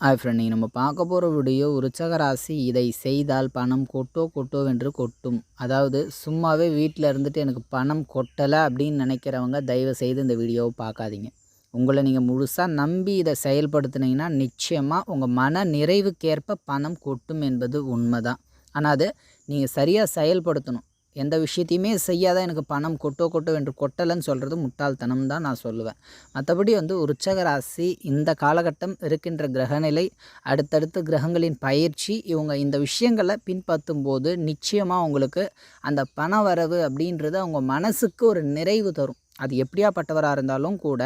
Hi friend நீங்கள் நம்ம பார்க்க போகிற வீடியோ விருச்சக ராசி இதை செய்தால் பணம் கொட்டோ கொட்டோ என்று கொட்டும். அதாவது சும்மாவே வீட்டில் இருந்துட்டு எனக்கு பணம் கொட்டலை அப்படின்னு நினைக்கிறவங்க தயவு செய்து இந்த வீடியோவை பார்க்காதீங்க. உங்களை நீங்கள் முழுசாக நம்பி இதை செயல்படுத்துனீங்கன்னா நிச்சயமாக உங்கள் மன நிறைவுக்கேற்ப பணம் கொட்டும் என்பது உண்மை தான் ஆனால் அது நீங்கள் சரியாக செயல்படுத்தணும். எந்த விஷயத்தையுமே செய்யாத எனக்கு பணம் கொட்டோ கொட்டோ என்று கொட்டலைன்னு சொல்கிறது முட்டாள்தனம் தான் நான் சொல்லுவேன். மற்றபடி வந்து உற்சக ராசி இந்த காலகட்டம் இருக்கின்ற கிரகநிலை அடுத்தடுத்த கிரகங்களின் பயிற்சி இவங்க இந்த விஷயங்களை பின்பற்றும் போது நிச்சயமாக உங்களுக்கு அந்த பண வரவு அப்படின்றது அவங்க மனசுக்கு ஒரு நிறைவு தரும். அது எப்படியாப்பட்டவராக இருந்தாலும் கூட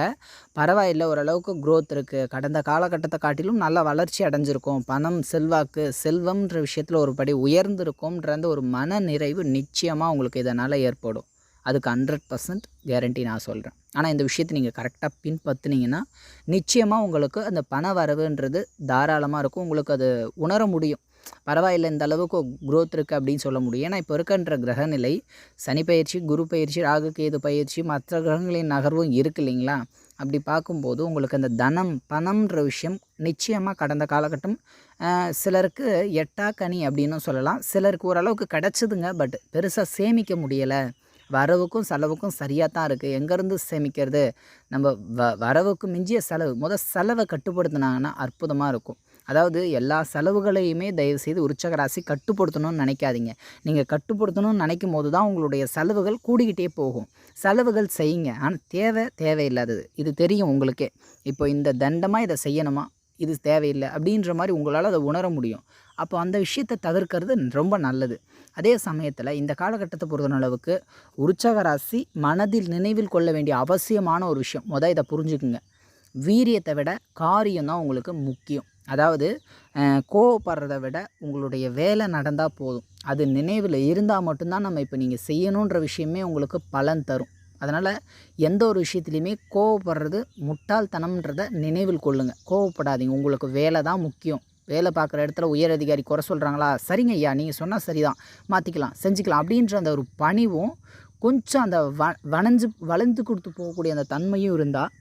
பரவாயில்லை ஓரளவுக்கு க்ரோத் இருக்குது கடந்த காலகட்டத்தை காட்டிலும் நல்ல வளர்ச்சி அடைஞ்சிருக்கும். பணம் செல்வாக்கு செல்வம்ன்ற விஷயத்தில் ஒரு படி உயர்ந்திருக்கும்ன்ற அந்த ஒரு மன நிறைவு நிச்சயமாக உங்களுக்கு இதனால் ஏற்படும். அதுக்கு ஹண்ட்ரட் பர்சன்ட் கேரண்டி நான் சொல்கிறேன் ஆனால் இந்த விஷயத்தை நீங்கள் கரெக்டாக பின்பற்றுனீங்கன்னா நிச்சயமாக உங்களுக்கு அந்த பண வரவுன்றது தாராளமாக இருக்கும். உங்களுக்கு அது உணர முடியும். பரவாயில்லை இந்த அளவுக்கு க்ரோத் இருக்குது அப்படின்னு சொல்ல முடியும். ஏன்னா இப்போ இருக்கின்ற கிரகநிலை சனி பயிற்சி குரு பயிற்சி ராகு கேது பயிற்சி மற்ற கிரகங்களின் நகர்வும் இருக்கு இல்லைங்களா? அப்படி பார்க்கும்போது உங்களுக்கு அந்த தனம் பணம்ன்ற விஷயம் நிச்சயமாக கடந்த காலகட்டம் சிலருக்கு எட்டா கனி அப்படின்னு சொல்லலாம். சிலருக்கு ஓரளவுக்கு கிடச்சிதுங்க பட் பெருசாக சேமிக்க முடியலை. வரவுக்கும் செலவுக்கும் சரியாக தான் இருக்குது எங்கேருந்து சேமிக்கிறது? நம்ம வ வரவுக்கு மிஞ்சிய செலவு முதல் செலவை கட்டுப்படுத்துனாங்கன்னா அற்புதமாக இருக்கும். அதாவது எல்லா செலவுகளையுமே தயவுசெய்து உற்சக ராசி கட்டுப்படுத்தணும்னு நினைக்காதீங்க. நீங்கள் கட்டுப்படுத்தணும்னு நினைக்கும் போது தான் உங்களுடைய செலவுகள் கூடிக்கிட்டே போகும். செலவுகள் செய்யுங்க. ஆனால் தேவை தேவையில்லாதது. இது தெரியும் உங்களுக்கே. இப்போ இந்த தண்டமாக இதை செய்யணுமா? இது தேவையில்லை அப்படின்ற மாதிரி உங்களால் அதை உணர முடியும். அப்போ அந்த விஷயத்தை தவிர்க்கிறது ரொம்ப நல்லது. அதே சமயத்தில் இந்த காலகட்டத்தை பொறுத்தளவுக்கு உற்சக ராசி மனதில் நினைவில் கொள்ள வேண்டிய அவசியமான ஒரு விஷயம். மொதல் இதை புரிஞ்சுக்குங்க. வீரியத்தை விட காரியம் தான் உங்களுக்கு முக்கியம். அதாவது கோவப்படுறத விட உங்களுடைய வேலை நடந்தால் போதும். அது நினைவில் இருந்தால் மட்டும்தான் நம்ம இப்போ நீங்கள் செய்யணுன்ற விஷயமே உங்களுக்கு பலன் தரும். அதனால் எந்த ஒரு விஷயத்துலையுமே கோவப்படுறது முட்டாள்தனம்ன்றதை நினைவில் கொள்ளுங்கள் கோவப்படாதீங்க. உங்களுக்கு வேலை தான் முக்கியம். வேலை பார்க்குற இடத்துல உயர் அதிகாரி குறை சொல்கிறாங்களா சரிங்க ஐயா. நீங்கள் சொன்னால் சரிதான். மாற்றிக்கலாம் செஞ்சுக்கலாம். அப்படின்ற அந்த ஒரு பணிவும் கொஞ்சம் அந்த வ வளைஞ்சு வளைந்து கொடுத்து போகக்கூடிய அந்த தன்மையும் இருந்தால்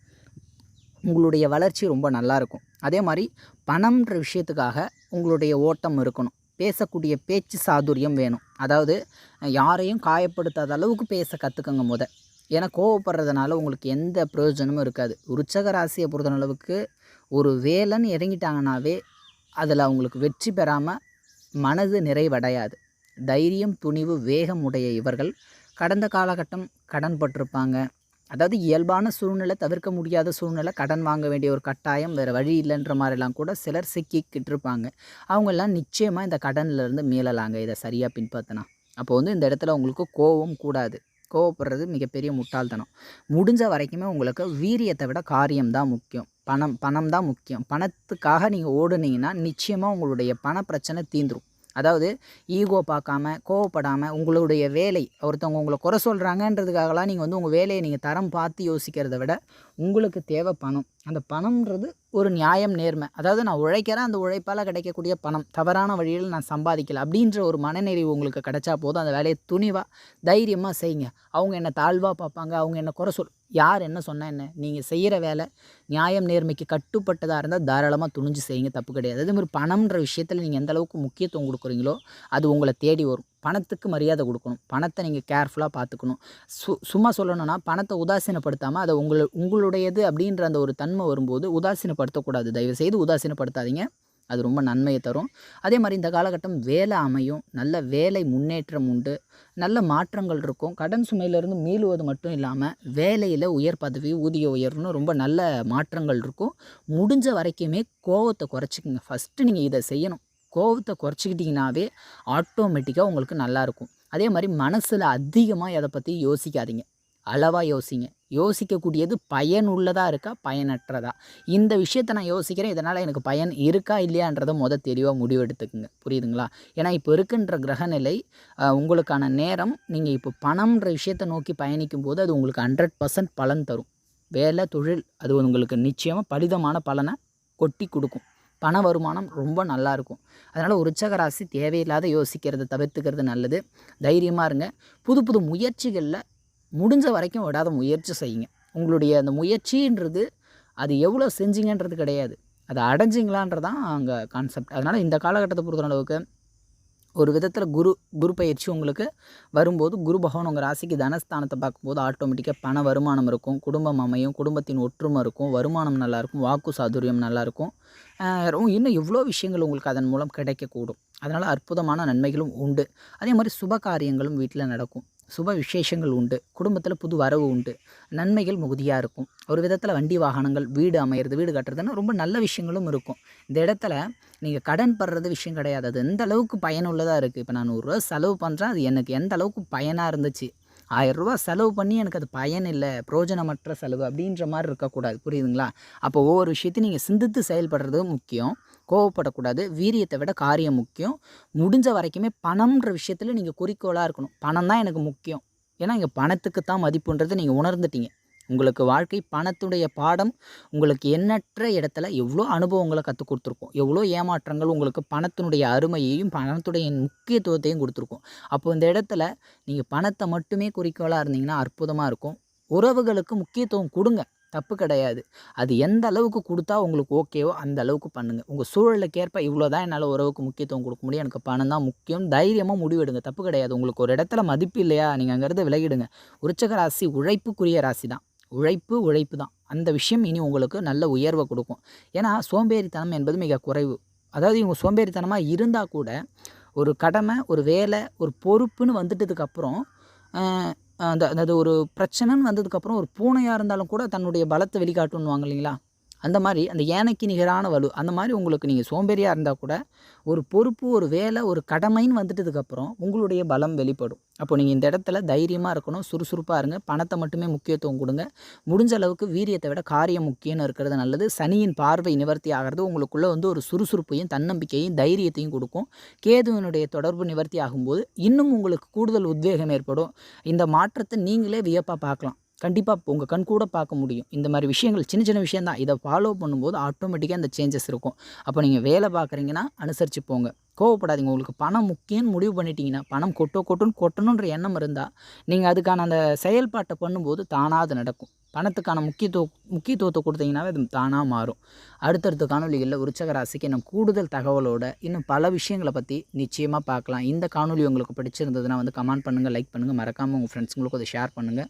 உங்களுடைய வளர்ச்சி ரொம்ப நல்லாயிருக்கும் அதே மாதிரி பணம்ன்ற விஷயத்துக்காக உங்களுடைய ஓட்டம் இருக்கணும். பேசக்கூடிய பேச்சு சாதுரியம் வேணும். அதாவது யாரையும் காயப்படுத்தாத அளவுக்கு பேச கற்றுக்கங்க முத. ஏன்னா கோவப்படுறதுனால உங்களுக்கு எந்த பிரயோஜனமும் இருக்காது. உற்சக ராசியை பொறுத்த அளவுக்கு ஒரு வேலைன்னு இறங்கிட்டாங்கனாவே அதில் அவங்களுக்கு வெற்றி பெறாமல் மனது நிறைவடையாது. தைரியம் துணிவு வேகம் உடைய இவர்கள் கடந்த காலகட்டம் கடன் பட்டிருப்பாங்க அதாவது இயல்பான சூழ்நிலை தவிர்க்க முடியாத சூழ்நிலை கடன் வாங்க வேண்டிய ஒரு கட்டாயம் வேறு வழி இல்லைன்ற மாதிரிலாம் கூட சிலர் சிக்கிக்கிட்டு இருப்பாங்க. அவங்கெல்லாம் நிச்சயமாக இந்த கடன்லேருந்து மீளலாங்க இதை சரியாக பின்பற்றினா அப்போ வந்து இந்த இடத்துல உங்களுக்கு கோவம் கூடாது. கோவப்படுறது மிகப்பெரிய முட்டாள்தனம். முடிஞ்ச வரைக்குமே உங்களுக்கு வீரியத்தை விட காரியம் தான் முக்கியம். பணம் பணம் தான் முக்கியம். பணத்துக்காக நீங்கள் ஓடுனீங்கன்னா நிச்சயமாக உங்களுடைய பண பிரச்சனை தீந்துரும். அதாவது ஈகோ பார்க்காம கோவப்படாமல் உங்களுடைய வேலை ஒருத்தவங்க உங்களை குறை சொல்கிறாங்கன்றதுக்காகலாம் நீங்கள் வந்து உங்கள் வேலையை நீங்கள் தரம் பார்த்து யோசிக்கிறத விட உங்களுக்கு தேவை பணம். அந்த பணம்ன்றது ஒரு நியாயம் நேர்மை. அதாவது நான் உழைக்கிறேன் அந்த உழைப்பால் கிடைக்கக்கூடிய பணம். தவறான வழியில் நான் சம்பாதிக்கல. அப்படின்ற ஒரு மனநிறைவு உங்களுக்கு கிடைச்சா போதும். அந்த வேலையை துணிவாக தைரியமாக செய்யுங்க. அவங்க என்ன தாழ்வாக பார்ப்பாங்க. அவங்க என்ன குறை சொல் யார் என்ன சொன்னால் என்ன? நீங்கள் செய்கிற வேலை நியாயம் நேர்மைக்கு கட்டுப்பட்டதாக இருந்தால் தாராளமாக துணிஞ்சு செய்யுங்க. தப்பு கிடையாது. அதே மாதிரி பணம்ன்ற விஷயத்தில் நீங்கள் எந்த அளவுக்கு முக்கியத்துவம் கொடுக்குறீங்களோ அது உங்களை தேடி வரும். பணத்துக்கு மரியாதை கொடுக்கணும். பணத்தை நீங்கள் கேர்ஃபுல்லாக பார்த்துக்கணும். சு சும்மா சொல்லணும்னா பணத்தை உதாசீனப்படுத்தாமல் அதை உங்களு உங்களுடையது அப்படின்ற அந்த ஒரு தன்மை வரும்போது உதாசீனப்படுத்தக்கூடாது. தயவு செய்து உதாசீனப்படுத்தாதீங்க. அது ரொம்ப நன்மையை தரும். அதே மாதிரி இந்த காலகட்டம் வேலை அமையும். நல்ல வேலை முன்னேற்றம் உண்டு. நல்ல மாற்றங்கள் இருக்கும். கடன் சுமையிலிருந்து மீளுவது மட்டும் இல்லாமல் வேலையில் உயர் பதவி ஊதிய உயர்வுன்னு ரொம்ப நல்ல மாற்றங்கள் இருக்கும். முடிஞ்ச வரைக்குமே கோவத்தை குறைச்சிக்கங்க. ஃபஸ்ட்டு நீங்கள் இதை செய்யணும். கோவத்தை குறைச்சிக்கிட்டிங்கனாவே ஆட்டோமேட்டிக்காக உங்களுக்கு நல்லாயிருக்கும். அதே மாதிரி மனசில் அதிகமாக எதை பற்றி யோசிக்காதீங்க. அளவாக யோசிங்க. யோசிக்கக்கூடியது பயனுள்ளதாக இருக்கா பயனற்றதா? இந்த விஷயத்தை நான் யோசிக்கிறேன். இதனால் எனக்கு பயன் இருக்கா இல்லையான்றதை முத தெளிவாக முடிவெடுத்துக்குங்க. புரியுதுங்களா? ஏன்னா இப்போ இருக்கின்ற கிரகநிலை உங்களுக்கான நேரம் நீங்கள் இப்போ பணம்ன்ற விஷயத்தை நோக்கி பயணிக்கும் போது அது உங்களுக்கு ஹண்ட்ரட் பர்சன்ட் பலன் தரும். வேலை தொழில் அது உங்களுக்கு நிச்சயமாக பலிதமான பலனை கொட்டி கொடுக்கும். பண வருமானம் ரொம்ப நல்லா இருக்கும் அதனால் உற்சக ராசி தேவையில்லாத யோசிக்கிறத தவிர்த்துக்கிறது நல்லது. தைரியமாக இருங்க. புது புது முயற்சிகளில் முடிஞ்ச வரைக்கும் விடாத முயற்சி செய்யுங்க. உங்களுடைய அந்த முயற்சின்றது அது எவ்வளோ செஞ்சிங்கன்றது கிடையாது. அதை அடைஞ்சிங்களான்றதான் அங்கே கான்செப்ட் அதனால் இந்த காலகட்டத்தை பொறுத்த அளவுக்கு ஒரு விதத்தில் குரு குரு பயிற்சி உங்களுக்கு வரும்போது குரு பகவான் உங்கள் ராசிக்கு தனஸ்தானத்தை பார்க்கும்போது ஆட்டோமேட்டிக்காக பண வருமானம் இருக்கும் குடும்பம் அமையும் குடும்பத்தின் ஒற்றுமை இருக்கும் வருமானம் நல்லாயிருக்கும் வாக்கு சாதுரியம் நல்லாயிருக்கும். இன்னும் எவ்வளோ விஷயங்கள் உங்களுக்கு அதன் மூலம் கிடைக்கக்கூடும். அதனால் அற்புதமான நன்மைகளும் உண்டு. அதே மாதிரி சுப காரியங்களும் வீட்டில் நடக்கும். சுப விசேஷங்கள் உண்டு. குடும்பத்தில் புது வரவு உண்டு. நன்மைகள் மிகுதியாக இருக்கும். ஒரு விதத்தில் வண்டி வாகனங்கள் வீடு அமையிறது வீடு கட்டுறதுன்னா ரொம்ப நல்ல விஷயங்களும் இருக்கும். இந்த இடத்துல நீங்கள் கடன் படுறது விஷயம் கிடையாது. அது எந்த அளவுக்கு பயனுள்ளதாக இருக்குது இப்போ நான் நூறுரூவா செலவு பண்ணுறேன் அது எனக்கு எந்த அளவுக்கு பயனாக இருந்துச்சு? ஆயிரரூபா செலவு பண்ணி எனக்கு அது பயன் இல்லை பிரயோஜனமற்ற செலவு அப்படின்ற மாதிரி இருக்கக்கூடாது. புரியுதுங்களா? அப்போ ஒவ்வொரு விஷயத்தையும் நீங்கள் சிந்தித்து செயல்படுறது முக்கியம். கோவப்படக்கூடாது. வீரியத்தை விட காரியம் முக்கியம். முடிஞ்ச வரைக்குமே பணம்ன்ற விஷயத்தில் நீங்கள் குறிக்கோளாக இருக்கணும். பணம் தான் எனக்கு முக்கியம். ஏன்னா இங்கே பணத்துக்கு தான் மதிப்புன்றதை நீங்கள் உணர்ந்துட்டீங்க. உங்களுக்கு வாழ்க்கை பணத்துடைய பாடம் உங்களுக்கு எண்ணற்ற இடத்துல எவ்வளோ அனுபவங்களை கற்றுக் கொடுத்துருக்கோம். எவ்வளோ ஏமாற்றங்கள் உங்களுக்கு பணத்தினுடைய அருமையையும் பணத்துடைய முக்கியத்துவத்தையும் கொடுத்துருக்கோம். அப்போ இந்த இடத்துல நீங்கள் பணத்தை மட்டுமே குறிக்கோளாக இருந்தீங்கன்னா அற்புதமாக இருக்கும். உறவுகளுக்கு முக்கியத்துவம் கொடுங்க. தப்பு கிடையாது. அது எந்த அளவுக்கு கொடுத்தா உங்களுக்கு ஓகேவோ அந்த அளவுக்கு பண்ணுங்கள் உங்கள் சூழலுக்கு ஏற்ப இவ்வளோ தான் என்னால் உறவுக்கு முக்கியத்துவம் கொடுக்க முடியும். எனக்கு பணம் தான் முக்கியம். தைரியமாக முடிவெடுங்க. தப்பு கிடையாது. உங்களுக்கு ஒரு இடத்துல மதிப்பு இல்லையா? நீங்கள் அங்கேருந்து விலகிடுங்க. உச்சக ராசி உழைப்புக்குரிய ராசி தான் உழைப்பு உழைப்பு தான். அந்த விஷயம் இனி உங்களுக்கு நல்ல உயர்வை கொடுக்கும். ஏன்னா சோம்பேறித்தனம் என்பது மிக குறைவு. அதாவது இவங்க சோம்பேறித்தனமாக இருந்தால் கூட ஒரு கடமை ஒரு வேலை ஒரு பொறுப்புன்னு வந்துட்டதுக்கப்புறம் அந்த அதாவது ஒரு பிரச்சனைன்னு வந்ததுக்கப்புறம் ஒரு பூனையாக இருந்தாலும் கூட தன்னுடைய பலத்தை வெளிக்காட்டுன்னுவாங்க இல்லைங்களா? அந்த மாதிரி அந்த யானைக்கு நிகரான வலு அந்த மாதிரி உங்களுக்கு நீங்கள் சோம்பேறியாக இருந்தால் கூட ஒரு பொறுப்பு ஒரு வேலை ஒரு கடமைன்னு வந்துட்டதுக்கப்புறம் உங்களுடைய பலம் வெளிப்படும். அப்போ நீங்கள் இந்த இடத்துல தைரியமாக இருக்கணும் சுறுசுறுப்பாக இருங்க பணத்தை மட்டுமே முக்கியத்துவம் கொடுங்க. முடிஞ்ச அளவுக்கு வீரியத்தை விட காரியம் முக்கியம்னு இருக்கிறது நல்லது. சனியின் பார்வை நிவர்த்தி ஆகிறது உங்களுக்குள்ளே வந்து ஒரு சுறுசுறுப்பையும் தன்னம்பிக்கையும் தைரியத்தையும் கொடுக்கும். கேதுவினுடைய தொடர்பு நிவர்த்தி ஆகும்போது இன்னும் உங்களுக்கு கூடுதல் உத்வேகம் ஏற்படும். இந்த மாற்றத்தை நீங்களே வியப்பாக பார்க்கலாம். கண்டிப்பாக உங்கள் கண் கூட பார்க்க முடியும். இந்த மாதிரி விஷயங்கள் சின்ன சின்ன விஷயம் தான். இதை ஃபாலோ பண்ணும்போது ஆட்டோமேட்டிக்காக அந்த சேஞ்சஸ் இருக்கும். அப்போ நீங்கள் வேலை பார்க்குறீங்கன்னா அனுசரித்து போங்க. கோவப்படாதீங்க. உங்களுக்கு பணம் முக்கியம்னு முடிவு பண்ணிட்டீங்கன்னா பணம் கொட்டோ கொட்டுன்னு கொட்டணுன்ற எண்ணம் இருந்தால் நீங்கள் அதுக்கான அந்த செயல்பாட்டை பண்ணும்போது தானாக அது நடக்கும். பணத்துக்கான முக்கியத்துவ முக்கியத்துவத்தை கொடுத்தீங்கன்னாவே அது தானாக மாறும். அடுத்தடுத்த காணொலிகளில் உற்சக ராசிக்கு இன்னும் கூடுதல் தகவலோட இன்னும் பல விஷயங்களை பற்றி நிச்சயமாக பார்க்கலாம். இந்த காணொலி உங்களுக்கு பிடிச்சிருந்ததுன்னா வந்து கமெண்ட் பண்ணுங்கள் லைக் பண்ணுங்கள் மறக்காமல் உங்கள் ஃப்ரெண்ட்ஸுங்களுக்கு அதை ஷேர் பண்ணுங்கள்